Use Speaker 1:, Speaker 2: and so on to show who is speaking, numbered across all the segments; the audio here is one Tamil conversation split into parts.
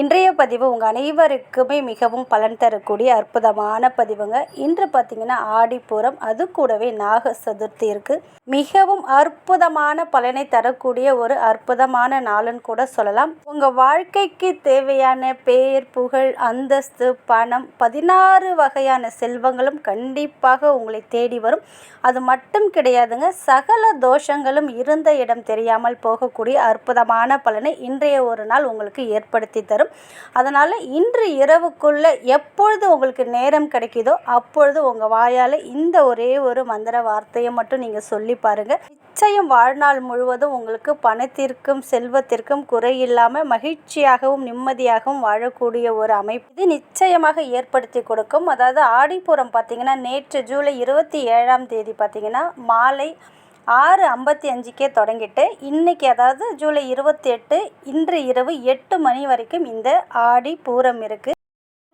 Speaker 1: இன்றைய பதிவு உங்கள் அனைவருக்குமே மிகவும் பலன் தரக்கூடிய அற்புதமான பதிவுங்க. இன்று பார்த்தீங்கன்னா ஆடிப்பூரம் அது கூடவே நாக சதுர்த்தி இருக்குது மிகவும் அற்புதமான பலனை தரக்கூடிய ஒரு அற்புதமான நாளுன்னு கூட சொல்லலாம். உங்கள் வாழ்க்கைக்கு தேவையான பேர் புகழ் அந்தஸ்து பணம் பதினாறு வகையான செல்வங்களும் கண்டிப்பாக உங்களை தேடி வரும். அது மட்டும் கிடையாதுங்க சகல தோஷங்களும் இருந்த இடம் தெரியாமல் போகக்கூடிய அற்புதமான பலனை இன்றைய ஒரு நாள் உங்களுக்கு ஏற்படுத்தி தரும். அதனால் இன்று இரவுக்குள்ளே எப்பொழுது உங்களுக்கு நேரம் கிடைக்குதோ அப்பொழுது உங்கள் வாயால் இந்த ஒரே ஒரு மந்திர வார்த்தையை மட்டும் நீங்கள் சொல்லி பாருங்கள் நிச்சயம் வாழ்நாள் முழுவதும் உங்களுக்கு பணத்திற்கும் செல்வத்திற்கும் குறை இல்லாமல் மகிழ்ச்சியாகவும் நிம்மதியாகவும் வாழக்கூடிய ஒரு அமைப்பு. இது நிச்சயமாக ஏற்படுத்தி கொடுக்கும். அதாவது ஆடிப்புறம் பார்த்தீங்கன்னா நேற்று ஜூலை இருபத்தி ஏழாம் தேதி பார்த்தீங்கன்னா மாலை ஆறு ஐம்பத்தி அஞ்சுக்கே தொடங்கிட்டு இன்றைக்கி அதாவது ஜூலை இருபத்தி எட்டு இன்று இரவு எட்டு மணி வரைக்கும் இந்த ஆடி பூரம் இருக்குது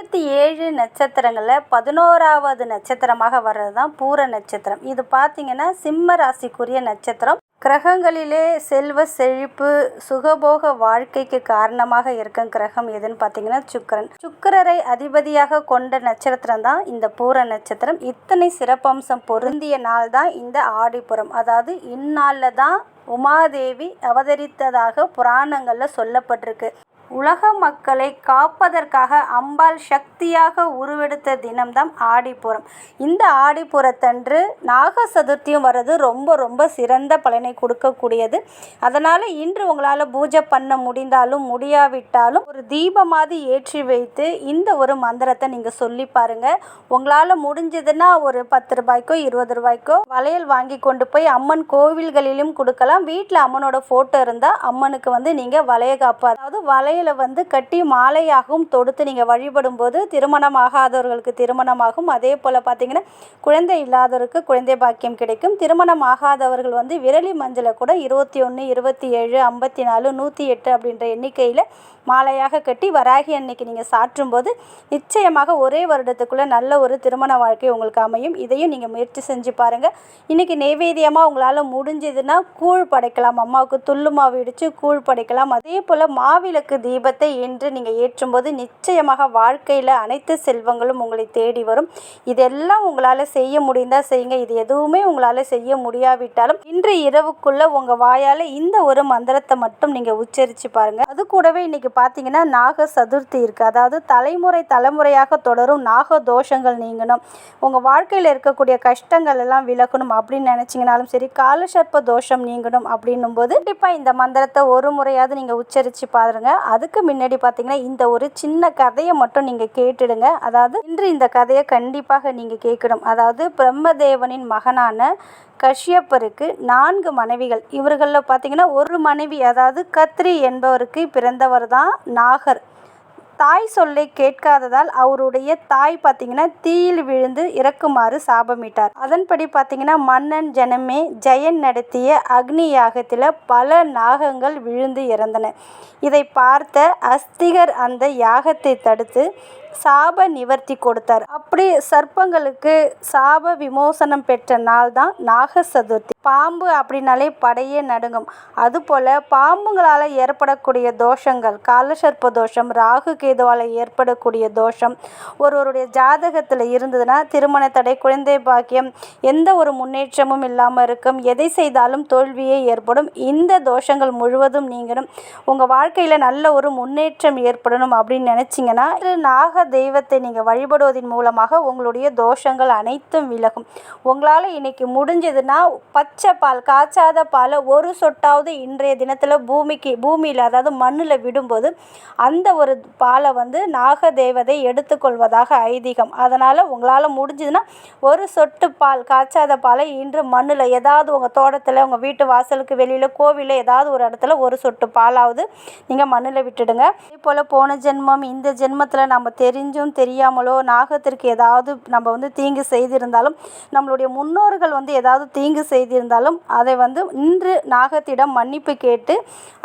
Speaker 1: இருபத்தி ஏழு நட்சத்திரங்களில் பதினோராவது நட்சத்திரமாக வர்றது தான் பூர நட்சத்திரம். இது பார்த்திங்கன்னா சிம்ம ராசிக்குரிய நட்சத்திரம். கிரகங்களிலே செல்வ செழிப்பு சுகபோக வாழ்க்கைக்கு காரணமாக இருக்கும் கிரகம் எதுன்னு பார்த்தீங்கன்னா சுக்கரன். சுக்கரரை அதிபதியாக கொண்ட நட்சத்திரம் தான் இந்த பூர நட்சத்திரம். இத்தனை சிறப்பம்சம் பொருந்திய நாள் தான் இந்த ஆடிப்புறம். அதாவது இந்நாளில் தான் உமாதேவி அவதரித்ததாக புராணங்களில் சொல்லப்பட்டிருக்கு. உலக மக்களை காப்பதற்காக அம்பாள் சக்தியாக உருவெடுத்த தினம்தான் ஆடிப்புறம் இந்த ஆடிப்புறத்தன்று நாக சதுர்த்தியும் வர்றது ரொம்ப ரொம்ப சிறந்த பலனை கொடுக்கக்கூடியது. அதனால் இன்று உங்களால் பூஜை பண்ண முடிந்தாலும் முடியாவிட்டாலும் ஒரு தீபமாதி ஏற்றி வைத்து இந்த ஒரு மந்திரத்தை நீங்கள் சொல்லி பாருங்கள் உங்களால் முடிஞ்சதுன்னா ஒரு பத்து ரூபாய்க்கோ இருபது ரூபாய்க்கோ வளையல் வாங்கி கொண்டு போய் அம்மன் கோவில்களிலும் கொடுக்கலாம். வீட்டில் அம்மனோட ஃபோட்டோ இருந்தால் அம்மனுக்கு வந்து நீங்கள் வளைய காப்பு அதாவது வளையலை வந்து கட்டி மாலையாகவும் தொடுத்து நீங்கள் வழிபடும்போது திருமணம் ஆகாதவர்களுக்கு திருமணமாகும். அதே போல் பார்த்தீங்கன்னா குழந்தை இல்லாதவருக்கு குழந்தை பாக்கியம் கிடைக்கும். திருமணம் ஆகாதவர்கள் வந்து விரலி மஞ்சளை கூட இருபத்தி ஒன்று இருபத்தி ஏழு ஐம்பத்தி நாலு நூற்றி எட்டு அப்படின்ற எண்ணிக்கையில் மாலையாக கட்டி வராகி அன்னைக்கு நீங்கள் சாற்றும் போது நிச்சயமாக ஒரே வருடத்துக்குள்ளே நல்ல ஒரு திருமண வாழ்க்கை உங்களுக்கு அமையும். இதையும் நீங்கள் முயற்சி செஞ்சு பாருங்கள் இன்றைக்கி நெய்வேத்தியமாக உங்களால் முடிஞ்சதுன்னா கூழ் படைக்கலாம். அம்மாவுக்கு துள்ளு மாவு இடித்து கூழ் படைக்கலாம். அதே போல் மாவிளக்கு தீபத்தை இன்று நீங்கள் ஏற்றும்போது நிச்சயமாக வாழ்க்கையில் அனைத்து செல்வங்களும் உங்களை தேடி வரும். இதெல்லாம் உங்களால் செய்ய முடிந்தால் செய்யுங்க. இது எதுவுமே உங்களால் செய்ய முடியாவிட்டாலும் இன்று இரவுக்குள்ளே உங்கள் வாயால் இந்த ஒரு மந்திரத்தை மட்டும் நீங்கள் உச்சரித்து பாருங்கள் அது கூடவே இன்றைக்கி பார்த்தீங்கன்னா நாக சதுர்த்தி இருக்குது அதாவது தலைமுறை தலைமுறையாக தொடரும் நாக தோஷங்கள் நீங்கணும். உங்கள் வாழ்க்கையில் இருக்கக்கூடிய கஷ்டங்கள் எல்லாம் விலகணும் அப்படின்னு நினச்சிங்கனாலும் சரி காலசர்ப்ப தோஷம் நீங்கணும் அப்படின்னும் போது கண்டிப்பாக இந்த மந்திரத்தை ஒரு முறையாவது நீங்கள் உச்சரித்து பாருங்க. அதுக்கு முன்னாடி பார்த்தீங்கன்னா இந்த ஒரு சின்ன கதையை மட்டும் நீங்கள் கேட்டுடுங்க. அதாவது இன்று இந்த கதையை கண்டிப்பாக நீங்கள் கேட்கணும். அதாவது பிரம்மதேவனின் மகனான கஷ்யப்பருக்கு நான்கு மனைவிகள். இவர்களில் பார்த்தீங்கன்னா ஒரு மனைவி அதாவது கத்ரி என்பவருக்கு பிறந்தவர் தான் நாகர். தாய் சொல்லை கேட்காததால் அவருடைய தாய் பார்த்தீங்கன்னா தீயில் விழுந்து இறக்குமாறு சாபமிட்டார். அதன்படி பார்த்தீங்கன்னா மன்னன் ஜனமே ஜெயன் நடத்திய அக்னி யாகத்தில் பல நாகங்கள் விழுந்து இறந்தன. இதை பார்த்த அஸ்திகர் அந்த யாகத்தை தடுத்து சாப நிவர்த்தி கொடுத்தார். அப்படி சர்ப்பங்களுக்கு சாப விமோசனம் பெற்ற நாள் தான் நாக சதுர்த்தி பாம்பு அப்படின்னாலே படையே நடுங்கும். அதுபோல் பாம்புங்களால் ஏற்படக்கூடிய தோஷங்கள் காலசர்ப்ப தோஷம் ராகு கேதுவால் ஏற்படக்கூடிய தோஷம் ஒருவருடைய ஜாதகத்தில் இருந்ததுன்னா திருமண தடை குழந்தை பாக்கியம் எந்த ஒரு முன்னேற்றமும் இல்லாமல் இருக்கும். எதை செய்தாலும் தோல்வியே ஏற்படும். இந்த தோஷங்கள் முழுவதும் நீங்களும் உங்கள் வாழ்க்கையில் நல்ல ஒரு முன்னேற்றம் ஏற்படணும் அப்படின்னு நினச்சிங்கன்னா நாக தெய்வத்தை நீங்கள் வழிபடுவதன் மூலமாக உங்களுடைய தோஷங்கள் அனைத்தும் விலகும். உங்களால் இன்றைக்கி முடிஞ்சதுன்னா பச்சை பால் காய்ச்சாத பாலை ஒரு சொட்டாவது இன்றைய தினத்தில் பூமிக்கு பூமியில் அதாவது மண்ணில் விடும்போது அந்த ஒரு பாலை வந்து நாக தேவதை எடுத்துக்கொள்வதாக ஐதீகம். அதனால் உங்களால் முடிஞ்சதுன்னா ஒரு சொட்டு பால் காய்ச்சாத பாலை இன்று மண்ணில் ஏதாவது உங்கள் தோட்டத்தில் உங்கள் வீட்டு வாசலுக்கு வெளியில் கோவிலில் ஏதாவது ஒரு இடத்துல ஒரு சொட்டு பாலாவது நீங்கள் மண்ணில் விட்டுடுங்க. அதே போல் போன ஜென்மம் இந்த ஜென்மத்தில் நம்ம தெரிஞ்சும் தெரியாமலோ நாகத்திற்கு ஏதாவது நம்ம வந்து தீங்கு செய்திருந்தாலும் நம்மளுடைய முன்னோர்கள் வந்து ஏதாவது தீங்கு செய்தி இருந்தாலும் அதை வந்து இன்று நாகத்திடம் மன்னிப்பு கேட்டு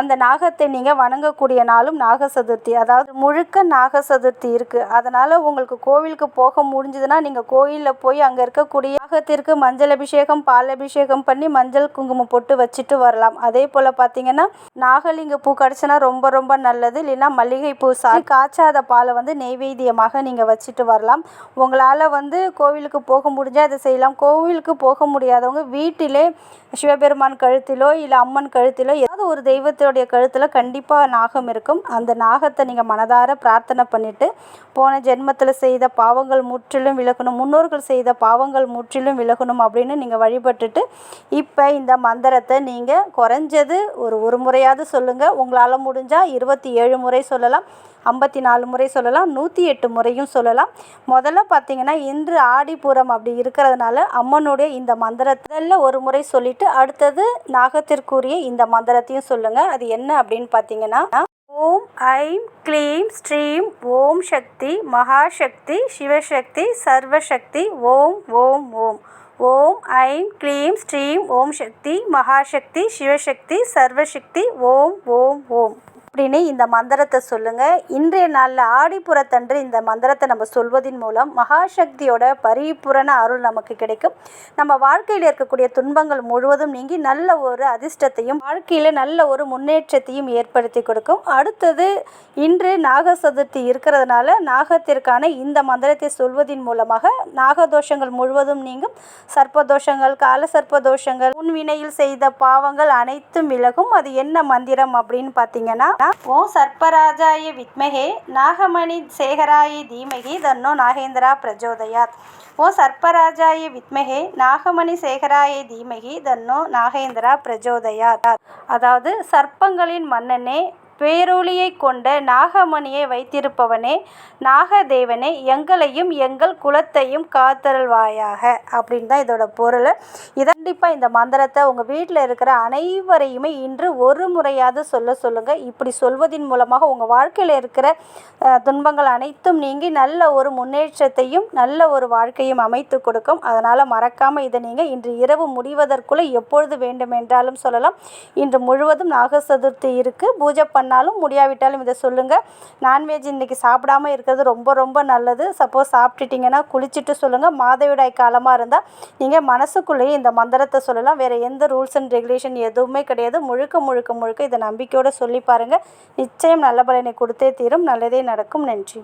Speaker 1: அந்த நாகத்தை நீங்கள் வணங்கக்கூடிய நாளும் நாக சதுர்த்தி அதாவது முழுக்க நாக சதுர்த்தி இருக்குது அதனால் உங்களுக்கு கோவிலுக்கு போக முடிஞ்சதுன்னா நீங்கள் கோயிலில் போய் அங்கே இருக்கக்கூடிய நாகத்திற்கு மஞ்சள் அபிஷேகம் பால் அபிஷேகம் பண்ணி மஞ்சள் குங்குமம் போட்டு வச்சுட்டு வரலாம். அதே போல் பார்த்தீங்கன்னா நாகலிங்க பூ கிடச்சுன்னா ரொம்ப ரொம்ப நல்லது. இல்லைன்னா மல்லிகை பூ சாரி காய்ச்சாத பாலை வந்து நெய்வேத்தியமாக நீங்கள் வச்சுட்டு வரலாம். உங்களால் வந்து கோவிலுக்கு போக முடிஞ்சால் அதை செய்யலாம். கோவிலுக்கு போக முடியாதவங்க வீட்டிலே சிவபெருமான் கழுத்திலோ இல்லை அம்மன் கழுத்திலோ ஏதாவது ஒரு தெய்வத்தோடைய கழுத்தில் கண்டிப்பாக நாகம் இருக்கும். அந்த நாகத்தை நீங்கள் மனதார பிரார்த்தனை பண்ணிவிட்டு போன ஜென்மத்தில் செய்த பாவங்கள் முற்றிலும் விலகணும் முன்னோர்கள் செய்த பாவங்கள் முற்றிலும் விலகணும் அப்படின்னு நீங்கள் வழிபட்டுட்டு இப்போ இந்த மந்திரத்தை நீங்கள் குறைஞ்சது ஒரு ஒரு முறையாவது சொல்லுங்கள் உங்களால் முடிஞ்சால் இருபத்தி ஏழு முறை சொல்லலாம் ஐம்பத்தி நாலு முறை சொல்லலாம் நூற்றி எட்டு முறையும் சொல்லலாம். முதல்ல பார்த்தீங்கன்னா இன்று ஆடிப்புறம் அப்படி இருக்கிறதுனால அம்மனுடைய இந்த மந்திரத்தில் ஒரு முறை சொல்லிவிட்டு அடுத்தது நாகத்திற்குரிய இந்த மந்திரத்தை பற்றியும் சொல்லுங்கள் அது என்ன அப்படின்னு பார்த்தீங்கன்னா ஓம் ஐம் க்ளீம் ஸ்ரீம் ஓம் சக்தி மகாசக்தி சிவசக்தி சர்வசக்தி ஓம் ஓம் ஓம். ஓம் ஐம் க்ளீம் ஸ்ரீம் ஓம் சக்தி மகாசக்தி சிவசக்தி சர்வசக்தி ஓம் ஓம் ஓம். அப்படின்னு இந்த மந்திரத்தை சொல்லுங்கள் இன்றைய நாளில் ஆடிப்புறத்தன்று இந்த மந்திரத்தை நம்ம சொல்வதின் மூலம் மகாசக்தியோட பரிபூரண அருள் நமக்கு கிடைக்கும். நம்ம வாழ்க்கையில் இருக்கக்கூடிய துன்பங்கள் முழுவதும் நீங்கி நல்ல ஒரு அதிர்ஷ்டத்தையும் வாழ்க்கையில் நல்ல ஒரு முன்னேற்றத்தையும் ஏற்படுத்தி கொடுக்கும். அடுத்தது இன்று நாக சதுர்த்தி இருக்கிறதுனால நாகத்திற்கான இந்த மந்திரத்தை சொல்வதின் மூலமாக நாகதோஷங்கள் முழுவதும் நீங்கும். சர்ப்பதோஷங்கள் கால சர்ப்பதோஷங்கள் முன்வினையில் செய்த பாவங்கள் அனைத்தும் விலகும். அது என்ன மந்திரம் அப்படின்னு பார்த்தீங்கன்னா ஓம் சர்ப்பராஜாய வித்மகே நாகமணி சேகராய தீமகி தன்னோ நாகேந்திரா பிரஜோதயாத். ஓ சர்ப்பராஜாய வித்மகே நாகமணி சேகராய தீமகி தன்னோ நாகேந்திரா பிரஜோதயாத். அதாவது சர்ப்பங்களின் மன்னனே பேரொளியை கொண்ட நாகமணியை வைத்திருப்பவனே நாகதேவனே எங்களையும் எங்கள் குலத்தையும் காத்தருள்வாயாக. அப்படின்னு தான் இதோட பொருள். இதை கண்டிப்பாக இந்த மந்திரத்தை உங்கள் வீட்டில் இருக்கிற அனைவரையுமே இன்று ஒரு முறையாவது சொல்ல சொல்லுங்கள் இப்படி சொல்வதின் மூலமாக உங்கள் வாழ்க்கையில் இருக்கிற துன்பங்கள் அனைத்தும் நீங்கி நல்ல ஒரு முன்னேற்றத்தையும் நல்ல ஒரு வாழ்க்கையும் அமைத்து கொடுக்கும். அதனால் மறக்காமல் இதை நீங்கள் இன்று இரவு முடிவதற்குள்ளே எப்பொழுது வேண்டுமென்றாலும் சொல்லலாம். இன்று முழுவதும் நாக சதுர்த்தி இருக்குது பூஜை பண்ண பண்ணாலும் முடியாவிட்டாலும் இதை சொல்லுங்கள் நான்வெஜ் இன்றைக்கி சாப்பிடாமல் இருக்கிறது ரொம்ப ரொம்ப நல்லது. சப்போஸ் சாப்பிட்டுட்டிங்கன்னா குளிச்சுட்டு சொல்லுங்கள் மாதவிடாய் காலமாக இருந்தால் நீங்கள் மனசுக்குள்ளேயே இந்த மந்திரத்தை சொல்லலாம். வேறு எந்த ரூல்ஸ் அண்ட் ரெகுலேஷன் எதுவுமே கிடையாது. முழுக்க முழுக்க முழுக்க இதை நம்பிக்கையோடு சொல்லி பாருங்கள் நிச்சயம் நல்ல பலனை கொடுத்தே தீரும். நல்லதே நடக்கும். நன்றி.